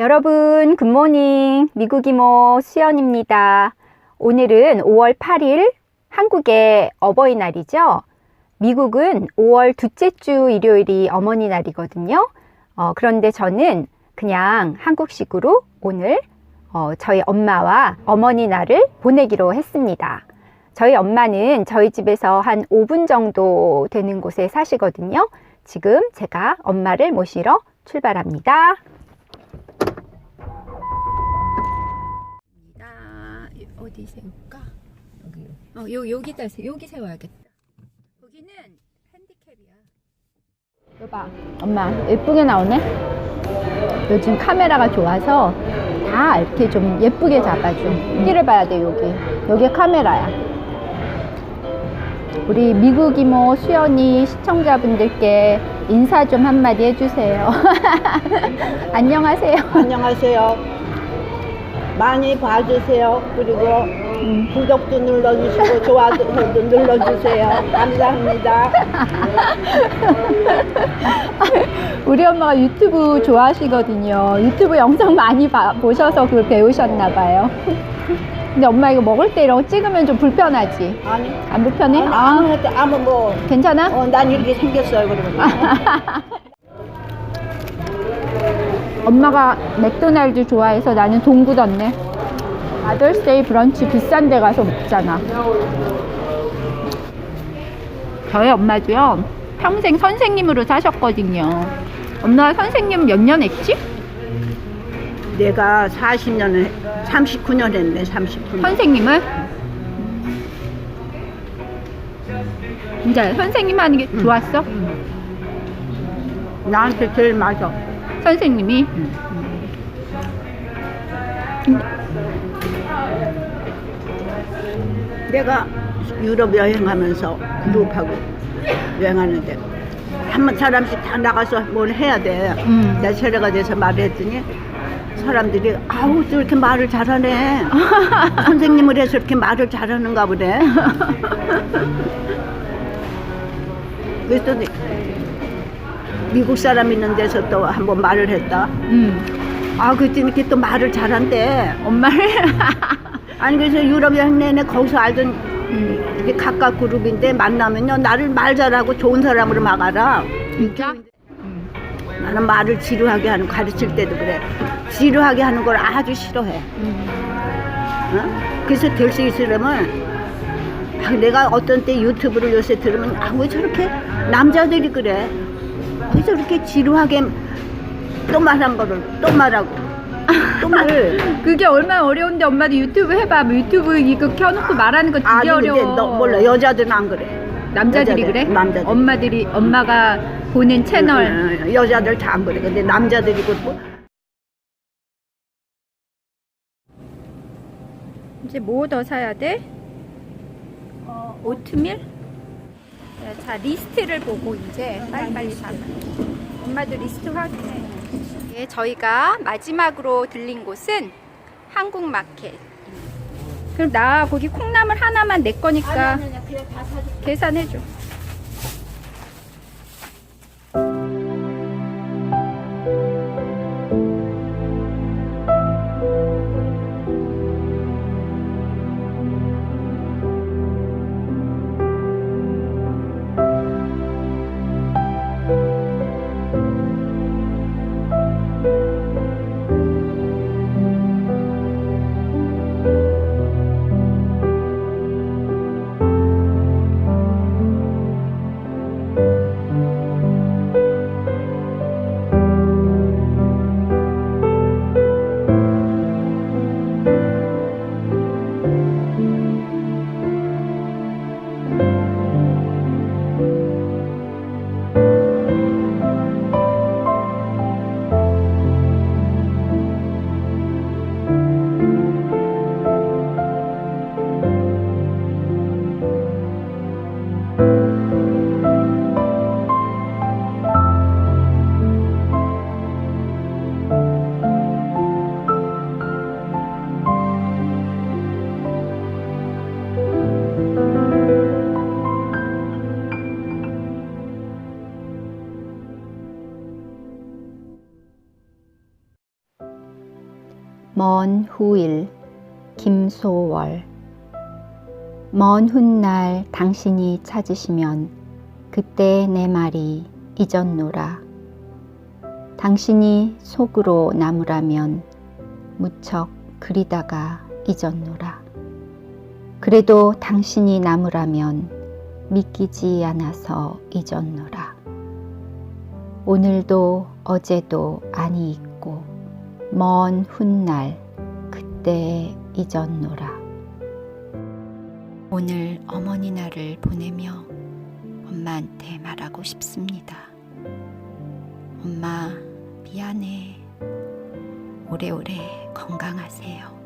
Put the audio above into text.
여러분, 굿모닝. 미국 이모 수연입니다. 오늘은 5월 8일 한국의 어버이날이죠. 미국은 5월 둘째 주 일요일이 어머니 날이거든요. 어, 그런데 저는 그냥 한국식으로 오늘 어, 저희 엄마와 어머니 날을 보내기로 했습니다. 저희 엄마는 저희 집에서 한 5분 정도 되는 곳에 사시거든요. 지금 제가 엄마를 모시러 출발합니다. 어디 세울까? 여기 어, 요, 여기다, 세- 여기 세워야겠다. 거기는 핸디캡이야. 여봐. 엄마, 예쁘게 나오네? 요즘 카메라가 좋아서 다 이렇게 좀 예쁘게 잡아줘. 여기를 봐야 돼, 여기. 여기 카메라야. 우리 미국 이모 수연이 시청자분들께 인사 좀 한마디 해주세요. 안녕하세요. 안녕하세요. 많이 봐주세요. 그리고 음. 구독도 눌러주시고 좋아요도 눌러주세요. 감사합니다. 우리 엄마가 유튜브 좋아하시거든요. 유튜브 영상 많이 봐- 보셔서 그걸 배우셨나 봐요. 근데 엄마 이거 먹을 때 이런 거 찍으면 좀 불편하지? 아니, 안 불편해? 아무, 아, 아무, 뭐, 괜찮아? 어, 난 이렇게 생겼어요. 그러면. 엄마가 맥도날드 좋아해서 나는 돈 굳었네. 아더스데이 브런치 비싼 데 가서 먹잖아. 저희 엄마도요, 평생 선생님으로 사셨거든요. 엄마가 선생님 몇 년 했지? 내가 40년을, 39년 했네, 39년. 선생님을? 진짜 선생님 하는 게 좋았어? 나한테 제일 맞아. 선생님이? 내가 유럽 여행하면서 그룹하고 여행하는데 한 사람씩 다 나가서 뭘 해야 돼. 음. 내가 세례가 돼서 말을 했더니 사람들이 아우 또 이렇게 말을 잘하네. 선생님을 해서 이렇게 말을 잘하는가 보네. 또 미국 사람 있는 데서 또 한번 말을 했다. 음. 아 그랬더니 이렇게 또 말을 잘한대. 엄마를? 아니 그래서 유럽 여행 내내 거기서 알던 음. 이게 각각 그룹인데 만나면요 나를 말 잘하고 좋은 사람으로 막 알아 진짜? 나는 말을 지루하게 하는 가르칠 때도 그래 지루하게 하는 걸 아주 싫어해 음. 어? 그래서 될 수 있으려면 아, 내가 어떤 때 유튜브를 요새 들으면 아왜 저렇게 남자들이 그래 왜 저렇게 지루하게 또 말한 거를 또 말하고 또 말을 그게 얼마나 어려운데 엄마도 유튜브 해봐. 뭐 유튜브 이거 켜놓고 말하는 거 되게 아니 근데 어려워. 너 몰라 여자들은 안 그래 남자들이 여자들, 그래? 남자들. 엄마들이 엄마가 보는 채널. 응, 여자들 다 안 그래. 근데 남자들이 그렇고 이제 뭐 더 사야 돼? 어, 오트밀? 네, 자, 리스트를 보고 이제 빨리빨리 사자. 엄마도 리스트 확인해. 예, 저희가 마지막으로 들린 곳은 한국 마켓. 그럼 나 거기 콩나물 하나만 내 거니까 계산해줘. 먼 후일 김소월 먼 훗날 당신이 찾으시면 그때 내 말이 잊었노라. 당신이 속으로 나무라면 무척 그리다가 잊었노라. 그래도 당신이 나무라면 믿기지 않아서 잊었노라. 오늘도 어제도 아니 있고 먼 훗날 그때 잊었노라. 오늘 어머니 날을 보내며 엄마한테 말하고 싶습니다. 엄마, 미안해. 오래오래 건강하세요.